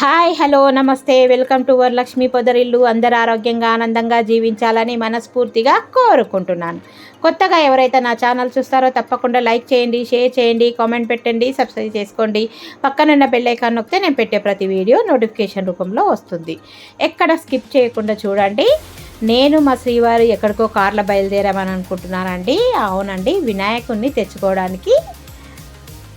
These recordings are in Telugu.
హాయ్ హలో నమస్తే. Welcome to Varalakshmi Podarillu. అందరు ఆరోగ్యంగా ఆనందంగా జీవించాలని మనస్ఫూర్తిగా కోరుకుంటున్నాను. కొత్తగా ఎవరైతే నా ఛానల్ చూస్తారో తప్పకుండా లైక్ చేయండి షేర్ చేయండి కామెంట్ పెట్టండి సబ్స్క్రైబ్ చేసుకోండి. పక్కనున్న బెల్లైకాన్ నొక్కితే నేను పెట్టే ప్రతి వీడియో నోటిఫికేషన్ రూపంలో వస్తుంది. ఎక్కడ స్కిప్ చేయకుండా చూడండి. నేను మా శ్రీవారు ఎక్కడికో కార్లో బయలుదేరామని అనుకుంటున్నానండి అవునండి వినాయకుడిని తెచ్చుకోవడానికి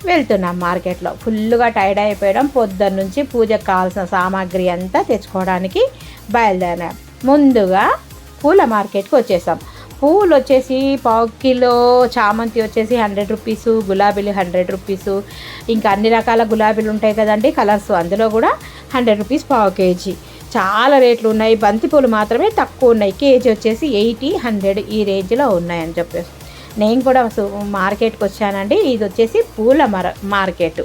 వెళ్తున్నాం మార్కెట్లో. ఫుల్గా టైర్డ్ అయిపోయడం పొద్దున్న నుంచి పూజకు కావాల్సిన సామాగ్రి అంతా తెచ్చుకోవడానికి బయలుదేరాం ముందుగా పూల మార్కెట్కి వచ్చేసాం. పూలు వచ్చేసి పావు కిలో చామంతి వచ్చేసి హండ్రెడ్ రూపీస్ గులాబీలు హండ్రెడ్ రూపీస్ ఇంకా అన్ని రకాల గులాబీలు ఉంటాయి కదండి కలర్స్ అందులో కూడా హండ్రెడ్ రూపీస్ పావు కేజీ. చాలా రేట్లు ఉన్నాయి. బంతి పూలు మాత్రమే తక్కువ ఉన్నాయి. కేజీ వచ్చేసి ఎయిటీ హండ్రెడ్ ఈ రేంజ్లో ఉన్నాయని చెప్పేసి. నేను కూడా మార్కెట్కి వచ్చానండి. ఇది వచ్చేసి పూల మర మార్కెట్.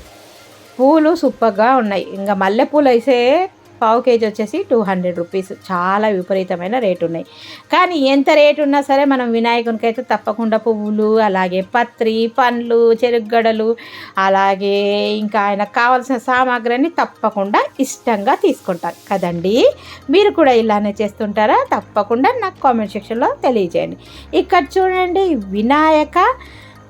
పూలు సూపర్గా ఉన్నాయి. ఇంకా మల్లెపూలు అయితే పావు కేజీ వచ్చేసి టూ హండ్రెడ్ రూపీస్. చాలా విపరీతమైన రేటు ఉన్నాయి. కానీ ఎంత రేటు ఉన్నా సరే మనం వినాయకునికి అయితే తప్పకుండా పువ్వులు అలాగే పత్రి పండ్లు చెరుగడలు అలాగే ఇంకా ఆయనకు కావాల్సిన సామాగ్రిని తప్పకుండా ఇష్టంగా తీసుకుంటారు. కదండి? మీరు కూడా ఇలానే చేస్తుంటారా? తప్పకుండా నాకు కామెంట్ సెక్షన్లో తెలియజేయండి. ఇక్కడ చూడండి వినాయక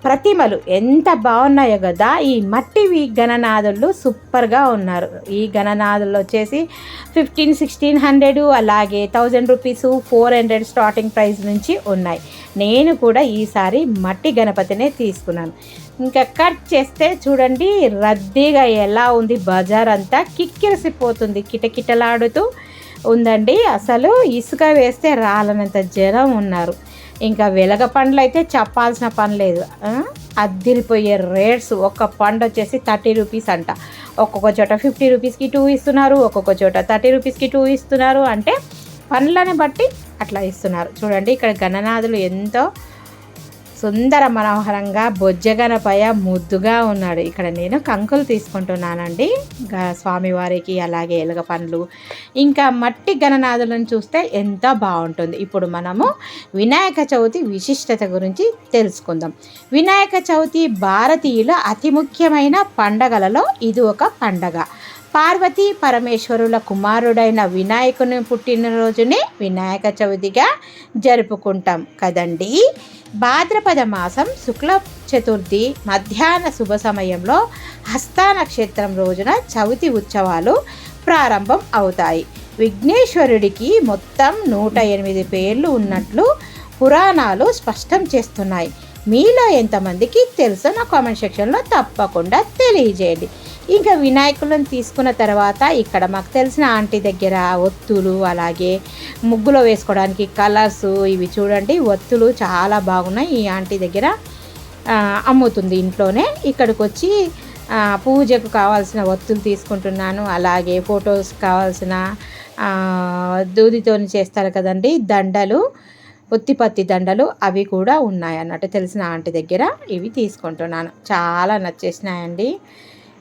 ప్రతిమలు ఎంత బాగున్నాయో కదా ఈ మట్టి గణనాథులు సూపర్గా ఉన్నారు. ఈ గణనాథులు వచ్చేసి ఫిఫ్టీన్ సిక్స్టీన్ హండ్రెడ్ అలాగే thousand rupees four hundred starting price నుంచి ఉన్నాయి. నేను కూడా ఈసారి మట్టి గణపతినే తీసుకున్నాను. ఇంకా కట్ చేస్తే చూడండి రద్దీగా ఎలా ఉంది బజార్ అంతా. కిక్కిరిసిపోతుంది కిటకిటలాడుతూ ఉందండి. అసలు ఇసుక వేస్తే రాలనంత జనం ఉన్నారు. ఇంకా వెలగ పండ్లు అయితే చెప్పాల్సిన పని లేదు. అద్దిరిపోయే రేట్స్. ఒక్క పండు వచ్చేసి థర్టీ రూపీస్ అంట. ఒక్కొక్క చోట ఫిఫ్టీ రూపీస్కి టూ ఇస్తున్నారు ఒక్కొక్క చోట థర్టీ రూపీస్కి టూ ఇస్తున్నారు. అంటే పండ్లని బట్టి అట్లా ఇస్తున్నారు. చూడండి ఇక్కడ గణనాథులు ఎంతో సుందర మనోహరంగా బొజ్జగనపయ ముద్దుగా ఉన్నాడు. ఇక్కడ నేను కంకులు తీసుకుంటున్నానండి. గ- స్వామివారికి అలాగే ఎలుగ పండ్లు ఇంకా మట్టి గణనాథులను చూస్తే ఎంతో బాగుంటుంది. ఇప్పుడు మనము వినాయక చవితి విశిష్టత గురించి తెలుసుకుందాం. వినాయక చవితి భారతీయుల అతి ముఖ్యమైన పండగలలో ఇది ఒక పండగ. పార్వతీ పరమేశ్వరుల కుమారుడైన వినాయకుని పుట్టినరోజునే వినాయక చవితిగా జరుపుకుంటాం కదండి. భాద్రపద మాసం శుక్ల చతుర్థి మధ్యాహ్న శుభ సమయంలో హస్త నక్షత్రం రోజున చవితి ఉత్సవాలు ప్రారంభం అవుతాయి. విఘ్నేశ్వరుడికి మొత్తం నూట ఎనిమిది పేర్లు ఉన్నట్లు పురాణాలు స్పష్టం చేస్తున్నాయి. మీలో ఎంతమందికి తెలుసో నా కామెంట్ సెక్షన్లో తప్పకుండా తెలియజేయండి. ఇంకా వినాయకులను తీసుకున్న తర్వాత ఇక్కడ మాకు తెలిసిన ఆంటీ దగ్గర ఒత్తులు అలాగే ముగ్గులో వేసుకోవడానికి కలర్స్ ఇవి చూడండి. ఒత్తులు చాలా బాగున్నాయి. ఈ ఆంటీ దగ్గర అమ్ముతుంది ఇంట్లోనే. ఇక్కడికి వచ్చి పూజకు కావాల్సిన ఒత్తులు తీసుకుంటున్నాను. అలాగే ఫొటోస్ కావాల్సిన దూదితో దూదితోని చేస్తారు కదండి దండలు ఉత్తిపత్తి దండలు అవి కూడా ఉన్నాయి అన్నట్టు తెలిసిన ఆంటీ దగ్గర ఇవి తీసుకుంటున్నాను. చాలా నచ్చేసినాయండి.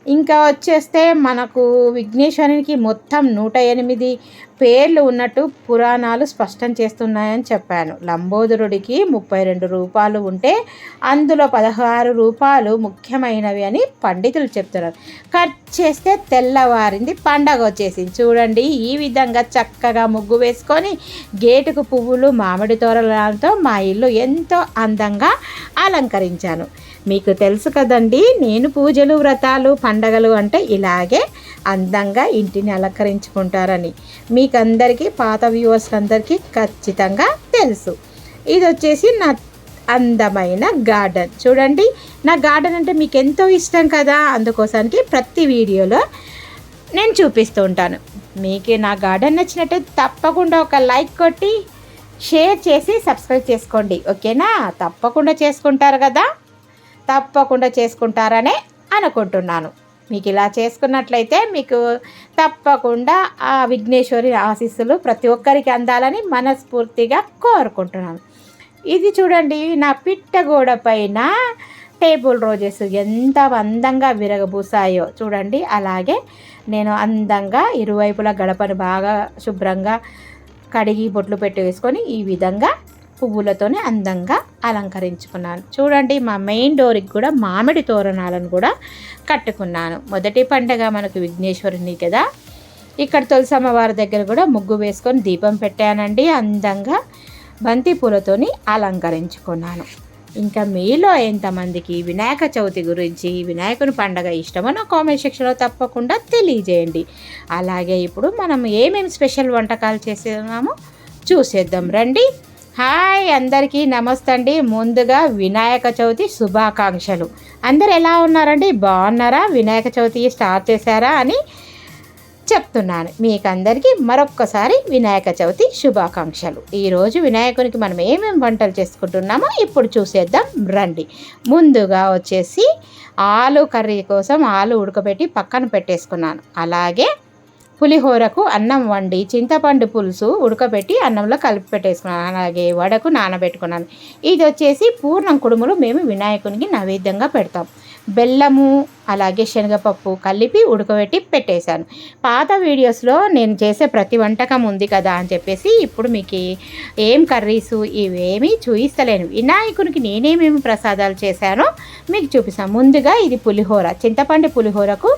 ఇంకా వచ్చేస్తే మనకు విఘ్నేశ్వరునికి మొత్తం నూట ఎనిమిది పేర్లు ఉన్నట్టు పురాణాలు స్పష్టం చేస్తున్నాయని చెప్పాను. లంబోదరుడికి ముప్పై రెండు రూపాలు ఉంటే అందులో పదహారు రూపాలు ముఖ్యమైనవి అని పండితులు చెప్తున్నారు. కట్ చేస్తే తెల్లవారింది పండగ వచ్చేసింది. చూడండి ఈ విధంగా చక్కగా ముగ్గు వేసుకొని గేటుకు పువ్వులు మామిడి తోరణాలతో మా ఇల్లు ఎంతో అందంగా అలంకరించాను. మీకు తెలుసు కదండి నేను పూజలు వ్రతాలు పండగలు అంటే ఇలాగే అందంగా ఇంటిని అలంకరించుకుంటారని. మీకు అందరికీ పాత వ్యూవర్స్ అందరికీ ఖచ్చితంగా తెలుసు. ఇది వచ్చేసి నా అందమైన గార్డెన్. చూడండి నా గార్డెన్ అంటే మీకు ఎంతో ఇష్టం కదా అందుకోసానికి ప్రతి వీడియోలో నేను చూపిస్తూ ఉంటాను. మీకు నా గార్డెన్ నచ్చినట్టు తప్పకుండా ఒక లైక్ కొట్టి షేర్ చేసి సబ్స్క్రైబ్ చేసుకోండి. ఓకేనా? తప్పకుండా చేసుకుంటారు కదా? తప్పకుండా చేసుకుంటారనే అనుకుంటున్నాను. మీకు ఇలా చేసుకున్నట్లయితే మీకు తప్పకుండా ఆ విఘ్నేశ్వరి ఆశీస్సులు ప్రతి ఒక్కరికి అందాలని మనస్ఫూర్తిగా కోరుకుంటున్నాను. ఇది చూడండి నా పిట్టగోడ పైన టేబుల్ రోజెస్ ఎంత అందంగా విరగబూసాయో చూడండి. అలాగే నేను అందంగా ఇరువైపులా గడపను బాగా శుభ్రంగా కడిగి బొట్లు పెట్టి వేసుకొని ఈ విధంగా పువ్వులతోనే అందంగా అలంకరించుకున్నాను. చూడండి మా మెయిన్ డోర్కి కూడా మామిడి తోరణాలను కూడా కట్టుకున్నాను. మొదటి పండగ మనకు విఘ్నేశ్వరుని కదా. ఇక్కడ తులసమ్మ వారి దగ్గర కూడా ముగ్గు వేసుకొని దీపం పెట్టానండి. అందంగా బంతి పూలతోని అలంకరించుకున్నాను. ఇంకా మీలో ఎంతమందికి వినాయక చవితి గురించి వినాయకుని పండగ ఇష్టమో నా కామెంట్ సెక్షన్లో తప్పకుండా తెలియజేయండి. అలాగే ఇప్పుడు మనం ఏమేమి స్పెషల్ వంటకాలు చేస్తున్నామో చూసేద్దాం. రండి. హాయ్ అందరికీ నమస్తే అండి ముందుగా వినాయక చవితి శుభాకాంక్షలు. అందరు ఎలా ఉన్నారండి? బాగున్నారా? వినాయక చవితి స్టార్ట్ చేశారా అని చెప్తున్నాను. మీకు అందరికీ మరొక్కసారి వినాయక చవితి శుభాకాంక్షలు. ఈరోజు వినాయకునికి మనం ఏమేమి వంటలు చేసుకుంటున్నామో ఇప్పుడు చూసేద్దాం. రండి. ముందుగా వచ్చేసి ఆలు కర్రీ కోసం ఆలు ఉడకబెట్టి పక్కన పెట్టేసుకున్నాను. అలాగే పులిహోరకు అన్నం వండి చింతపండు పులుసు ఉడకబెట్టి అన్నంలో కలిపి పెట్టేసుకున్నాను. అలాగే వడకు నానబెట్టుకున్నాను. ఇది వచ్చేసి పూర్ణం కుడుములు మేము వినాయకునికి నైవేద్యంగా పెడతాం. బెల్లము అలాగే శనగపప్పు కలిపి ఉడకబెట్టి పెట్టేశాను. పాత వీడియోస్లో నేను చేసే ప్రతి వంటకం ఉంది కదా అని చెప్పేసి ఇప్పుడు మీకు ఏం కర్రీస్ ఇవేమీ చూయిస్తలేను. వినాయకునికి నేనేమేమి ప్రసాదాలు చేశానో మీకు చూపిస్తాను. ముందుగా ఇది పులిహోర. చింతపండు పులిహోరకు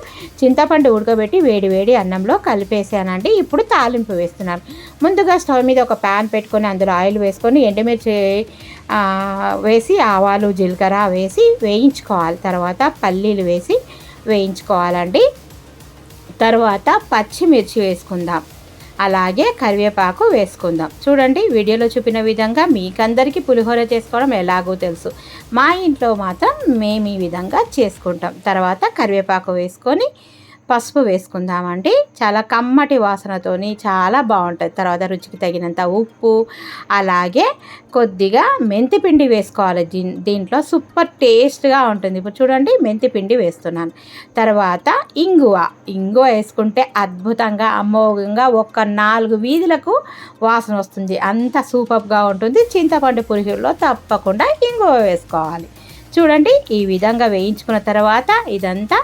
చింతపండు ఉడకబెట్టి వేడి వేడి అన్నంలో కలిపేసానండి ఇప్పుడు తాలింపు వేస్తున్నాను. ముందుగా స్టవ్ మీద ఒక ప్యాన్ పెట్టుకొని అందులో ఆయిల్ వేసుకొని ఎండుమిర్చి వేసి ఆవాలు జీలకర్ర వేసి వేయించుకోవాలి. తర్వాత పల్లీలు వేసి వేయించుకోవాలండి. తర్వాత పచ్చిమిర్చి వేసుకుందాం. అలాగే కరివేపాకు వేసుకుందాం. చూడండి వీడియోలో చూపిన విధంగా మీకందరికీ పులిహోర చేసుకోవడం ఎలాగో తెలుసు. మా ఇంట్లో మాత్రం మేము ఈ విధంగా చేసుకుంటాం. తర్వాత కరివేపాకు వేసుకొని పసుపు వేసుకుందామండి. చాలా కమ్మటి వాసనతోని చాలా బాగుంటుంది. తర్వాత రుచికి తగినంత ఉప్పు అలాగే కొద్దిగా మెంతి పిండి వేసుకోవాలి. దీంట్లో సూపర్ టేస్ట్గా ఉంటుంది. ఇప్పుడు చూడండి మెంతిపిండి వేస్తున్నాను. తర్వాత ఇంగువ. ఇంగువ వేసుకుంటే అద్భుతంగా అమోఘంగా ఒక నాలుగు వీధులకు వాసన వస్తుంది. అంత సూపర్గా ఉంటుంది. చింతపండు పులిహోరలో తప్పకుండా ఇంగువ వేసుకోవాలి. చూడండి ఈ విధంగా వేయించుకున్న తర్వాత ఇదంతా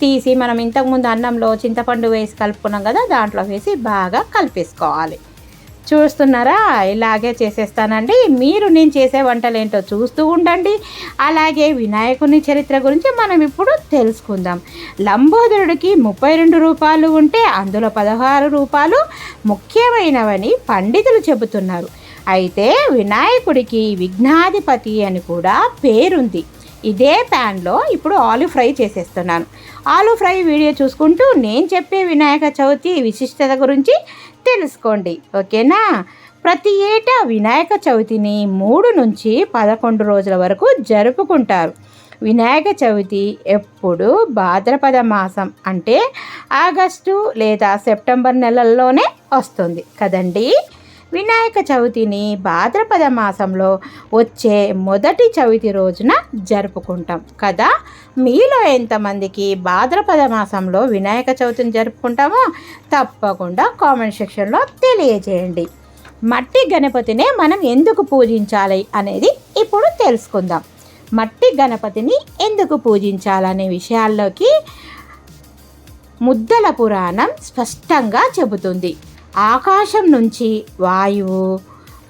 తీసి మనం ఇంతకుముందు అన్నంలో చింతపండు వేసి కలుపుకున్నాం కదా దాంట్లో వేసి బాగా కలిపేసుకోవాలి. చూస్తున్నారా? ఇలాగే చేసేస్తానండి. మీరు నేను చేసే వంటలు ఏంటో చూస్తూ ఉండండి. అలాగే వినాయకుని చరిత్ర గురించి మనం ఇప్పుడు తెలుసుకుందాం. లంబోదరుడికి ముప్పై రెండు రూపాయలు ఉంటే అందులో పదహారు రూపాయలు ముఖ్యమైనవని పండితులు చెబుతున్నారు. అయితే వినాయకుడికి విఘ్నాధిపతి అని కూడా పేరుంది. ఇదే ప్యాన్లో ఇప్పుడు ఆలు ఫ్రై చేసేస్తున్నాను. ఆలు ఫ్రై వీడియో చూసుకుంటూ నేను చెప్పే వినాయక చవితి విశిష్టత గురించి తెలుసుకోండి. ఓకేనా? ప్రతి ఏటా వినాయక చవితిని మూడు నుంచి పదకొండు రోజుల వరకు జరుపుకుంటారు. వినాయక చవితి ఎప్పుడు భాద్రపద మాసం అంటే ఆగస్టు లేదా సెప్టెంబర్ నెలల్లోనే వస్తుంది. కదండీ? వినాయక చవితిని భాద్రపద మాసంలో వచ్చే మొదటి చవితి రోజున జరుపుకుంటాం. కదా? మీలో ఎంతమందికి భాద్రపద మాసంలో వినాయక చవితిని జరుపుకుంటామో తప్పకుండా కామెంట్ సెక్షన్లో తెలియజేయండి. మట్టి గణపతినే మనం ఎందుకు పూజించాలి అనేది ఇప్పుడు తెలుసుకుందాం. మట్టి గణపతిని ఎందుకు పూజించాలనే విషయాల్లోకి ముద్దల పురాణం స్పష్టంగా చెబుతుంది. ఆకాశం నుంచి వాయువు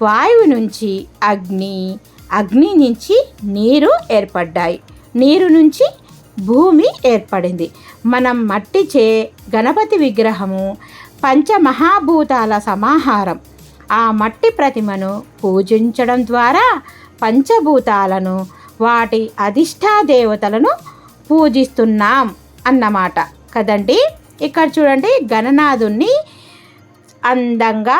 వాయువు నుంచి అగ్ని అగ్ని నుంచి నీరు ఏర్పడ్డాయి. నీరు నుంచి భూమి ఏర్పడింది. మనం మట్టిచే గణపతి విగ్రహము పంచమహాభూతాల సమాహారం. ఆ మట్టి ప్రతిమను పూజించడం ద్వారా పంచభూతాలను వాటి అధిష్టాదేవతలను పూజిస్తున్నాం అన్నమాట. కదండి? ఇక్కడ చూడండి గణనాథుణ్ణి అందంగా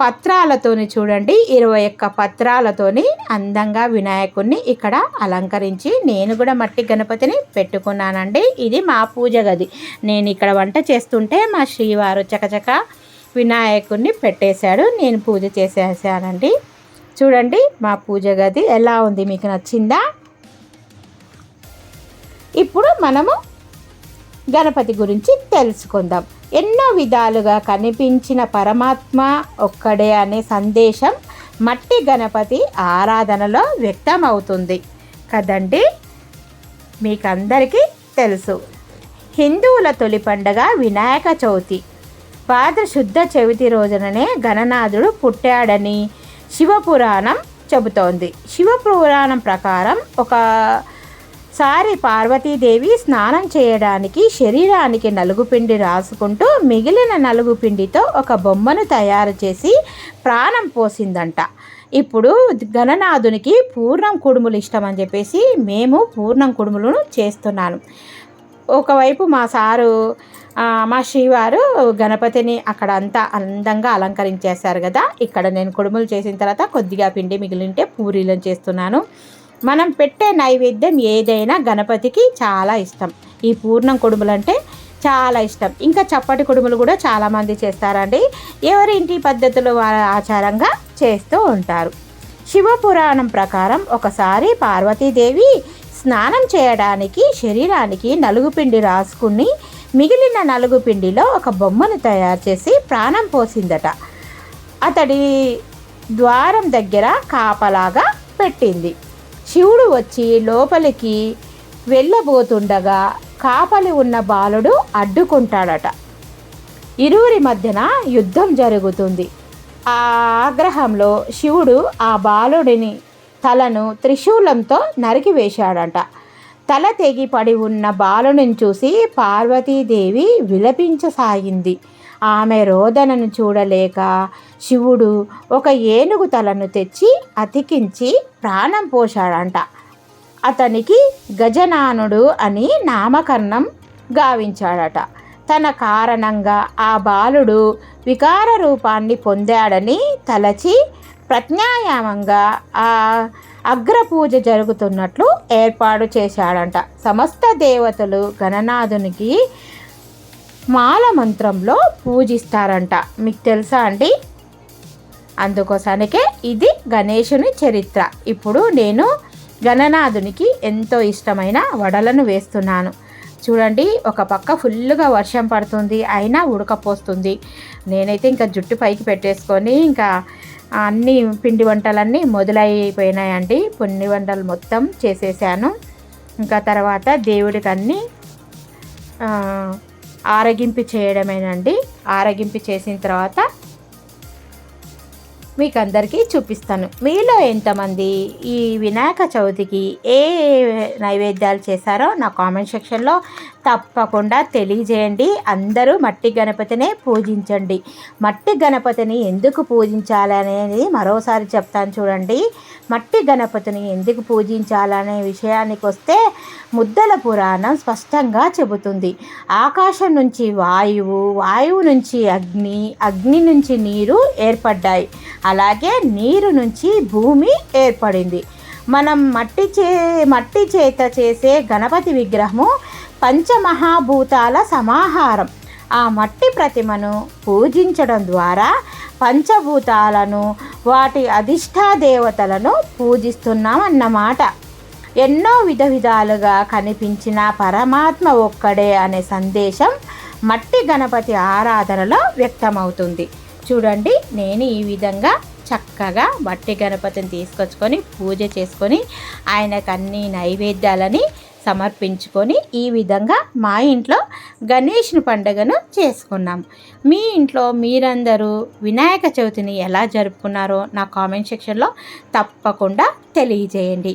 పత్రాలతోని చూడండి. ఇరవై ఒక్క పత్రాలతోని అందంగా వినాయకుడిని ఇక్కడ అలంకరించి నేను కూడా మట్టి గణపతిని పెట్టుకున్నానండి. ఇది మా పూజ గది. నేను ఇక్కడ వంట చేస్తుంటే మా శ్రీవారు చకచక వినాయకుడిని పెట్టేశాడు. నేను పూజ చేసేసానండి. చూడండి మా పూజ గది ఎలా ఉంది? మీకు నచ్చిందా? ఇప్పుడు మనము గణపతి గురించి తెలుసుకుందాం. ఎన్నో విధాలుగా కనిపించిన పరమాత్మ ఒక్కడే అనే సందేశం మట్టి గణపతి ఆరాధనలో వ్యక్తమవుతుంది. కదండి? మీకందరికీ తెలుసు. హిందువుల తొలి పండగ వినాయక చవితి. పాదశుద్ధ చవితి రోజుననే గణనాథుడు పుట్టాడని శివపురాణం చెబుతోంది. శివపురాణం ప్రకారం ఒక సారి పార్వతీదేవి స్నానం చేయడానికి శరీరానికి నలుగు పిండి రాసుకుంటూ మిగిలిన నలుగు పిండితో ఒక బొమ్మను తయారు చేసి ప్రాణం పోసిందంట. ఇప్పుడు గణనాథునికి పూర్ణం కుడుములు ఇష్టం అని చెప్పేసి మేము పూర్ణం కుడుములను చేస్తున్నాను. ఒకవైపు మా సారు మా శ్రీవారు గణపతిని అక్కడ అంతా అందంగా అలంకరించేశారు కదా. ఇక్కడ నేను కుడుములు చేసిన తర్వాత కొద్దిగా పిండి మిగిలింటే పూరీలను చేస్తున్నాను. మనం పెట్టే నైవేద్యం ఏదైనా గణపతికి చాలా ఇష్టం. ఈ పూర్ణం కుడుములు అంటే చాలా ఇష్టం. ఇంకా చప్పటి కుడుములు కూడా చాలామంది చేస్తారండి. ఎవరి ఇంటి పద్ధతులు ఆచారంగా చేస్తూ ఉంటారు. శివపురాణం ప్రకారం ఒకసారి పార్వతీదేవి స్నానం చేయడానికి శరీరానికి నలుగు పిండి రాసుకుని మిగిలిన నలుగు పిండిలో ఒక బొమ్మను తయారు చేసి ప్రాణం పోసిందట. అతడి ద్వారం దగ్గర కాపలాగా పెట్టింది. శివుడు వచ్చి లోపలికి వెళ్ళబోతుండగా కాపలి ఉన్న బాలుడు అడ్డుకుంటాడట. ఇరువురి మధ్యన యుద్ధం జరుగుతుంది. ఆ ఆగ్రహంలో శివుడు ఆ బాలుడిని తలను త్రిశూలంతో నరికివేశాడంట. తల తెగి పడి ఉన్న బాలుని చూసి పార్వతీదేవి విలపించసాగింది. ఆమె రోదనను చూడలేక శివుడు ఒక ఏనుగు తలను తెచ్చి అతికించి ప్రాణం పోశాడంట. అతనికి గజనానుడు అని నామకరణం గావించాడట. తన కారణంగా ఆ బాలుడు వికార రూపాన్ని పొందాడని తలచి ప్రజ్ఞాయామంగా ఆ అగ్రపూజ జరుగుతున్నట్లు ఏర్పాటు చేశాడంట. సమస్త దేవతలు గణనాథునికి మాల మంత్రంలో పూజిస్తారంట. మీకు తెలుసా అండి? అందుకోసానికే ఇది గణేషుని చరిత్ర. ఇప్పుడు నేను గణనాథునికి ఎంతో ఇష్టమైన వడలను వేస్తున్నాను. చూడండి ఒక పక్క ఫుల్గా వర్షం పడుతుంది అయినా ఉడకపోస్తుంది. నేనైతే ఇంకా జుట్టు పైకి పెట్టేసుకొని ఇంకా అన్ని పిండి వంటలన్నీ మొదలైపోయినాయండి. పిండి వంటలు మొత్తం చేసేసాను. ఇంకా తర్వాత దేవుడికి అన్నీ ఆరగింపు చేయడమేనండి. ఆరగింపు చేసిన తర్వాత మీకు అందరికీ చూపిస్తాను. మీలో ఎంతమంది ఈ వినాయక చవితికి ఏ నైవేద్యాలు చేశారో నా కామెంట్ సెక్షన్లో తప్పకుండా తెలియజేయండి. అందరూ మట్టి గణపతినే పూజించండి. మట్టి గణపతిని ఎందుకు పూజించాలనేది మరోసారి చెప్తాను చూడండి. మట్టి గణపతిని ఎందుకు పూజించాలనే విషయానికి వస్తే ముద్దల పురాణం స్పష్టంగా చెబుతుంది. ఆకాశం నుంచి వాయువు వాయువు నుంచి అగ్ని అగ్ని నుంచి నీరు ఏర్పడ్డాయి. అలాగే నీరు నుంచి భూమి ఏర్పడింది. మనం మట్టి చే మట్టి చేత చేసే గణపతి విగ్రహము పంచమహాభూతాల సమాహారం. ఆ మట్టి ప్రతిమను పూజించడం ద్వారా పంచభూతాలను వాటి అధిష్టాదేవతలను పూజిస్తున్నామన్నమాట. ఎన్నో విధ విధాలుగా కనిపించిన పరమాత్మ ఒక్కడే అనే సందేశం మట్టి గణపతి ఆరాధనలో వ్యక్తమవుతుంది. చూడండి నేను ఈ విధంగా చక్కగా మట్టి గణపతిని తీసుకొచ్చుకొని పూజ చేసుకొని ఆయనకు అన్ని నైవేద్యాలని సమర్పించుకొని ఈ విధంగా మా ఇంట్లో గణేష్ని పండుగను చేసుకున్నాం. మీ ఇంట్లో మీరందరూ వినాయక చవితిని ఎలా జరుపుకున్నారో నా కామెంట్ సెక్షన్లో తప్పకుండా తెలియజేయండి.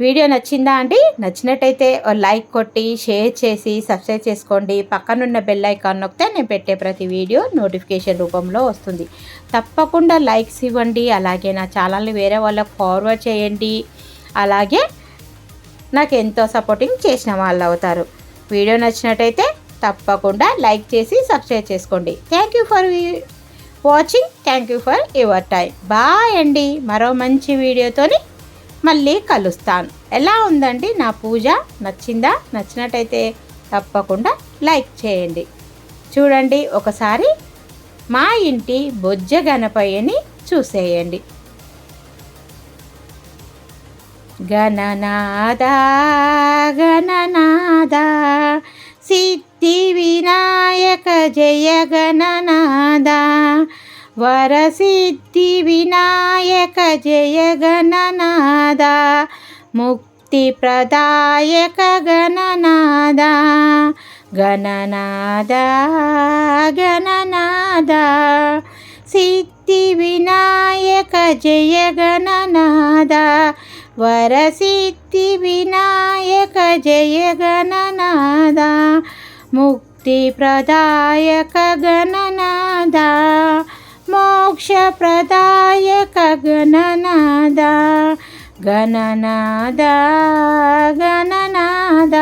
వీడియో నచ్చిందా అండి? నచ్చినట్టయితే లైక్ కొట్టి షేర్ చేసి సబ్స్క్రైబ్ చేసుకోండి. పక్కనున్న బెల్ ఐకాన్ నొక్కితే నేను పెట్టే ప్రతి వీడియో నోటిఫికేషన్ రూపంలో వస్తుంది. తప్పకుండా లైక్స్ ఇవ్వండి. అలాగే నా ఛానల్ని వేరే వాళ్ళకి ఫార్వర్డ్ చేయండి. అలాగే నాకు ఎంతో సపోర్టింగ్ చేసిన వాళ్ళు అవుతారు వీడియో నచ్చినట్టయితే తప్పకుండా లైక్ చేసి సబ్స్క్రైబ్ చేసుకోండి. Thank you for watching thank you for your time bye అండి. మరో మంచి వీడియోతోని మళ్ళీ కలుస్తాను. ఎలా ఉందండి నా పూజ? నచ్చిందా? నచ్చినట్టయితే తప్పకుండా లైక్ చేయండి. చూడండి ఒకసారి మా ఇంటి బొజ్జ గణపయ్యని చూసేయండి. గణనాద గణనాద సిద్ధి వినాయక జయ గణనాద వరసిద్ధి వినాయక జయ గణనాద ముక్తి ప్రదాయక గణనాద గణనాద గణనాద సిద్ధి వినాయక జయ గణనాద వరసిద్ధి వినాయక జయ గణనాద ముక్తి ప్రదాయక గణనాద మోక్ష ప్రదాయక గణనాద గణనాద గణనాద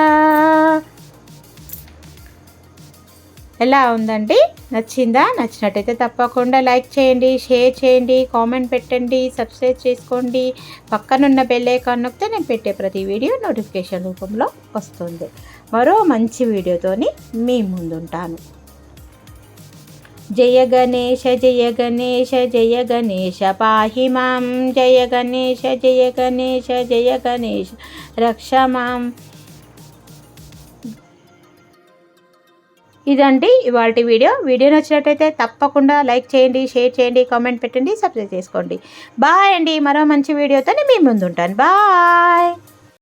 ఎలా ఉందండి? నచ్చిందా? నచ్చినట్టయితే తప్పకుండా లైక్ చేయండి షేర్ చేయండి కామెంట్ పెట్టండి సబ్స్క్రైబ్ చేసుకోండి. పక్కనున్న బెల్ ఐకాన్ నొక్కితే నేను పెట్టే ప్రతి వీడియో నోటిఫికేషన్ రూపంలో వస్తుంది. మరో మంచి వీడియోతోని మీ ముందుంటాను. జయ గణేశ జయ గణేశ జయ గణేశ పాహి మాం జయ గణేశ జయ గణేశ జయ గణేశ. రక్ష మాం. ఇదండి ఇవాళ వీడియో. వీడియో నచ్చినట్టయితే తప్పకుండా లైక్ చేయండి షేర్ చేయండి కామెంట్ పెట్టండి సబ్స్క్రైబ్ చేసుకోండి. బాయ్ అండి. మరో మంచి వీడియోతో మీ ముందుంటాను. బాయ్.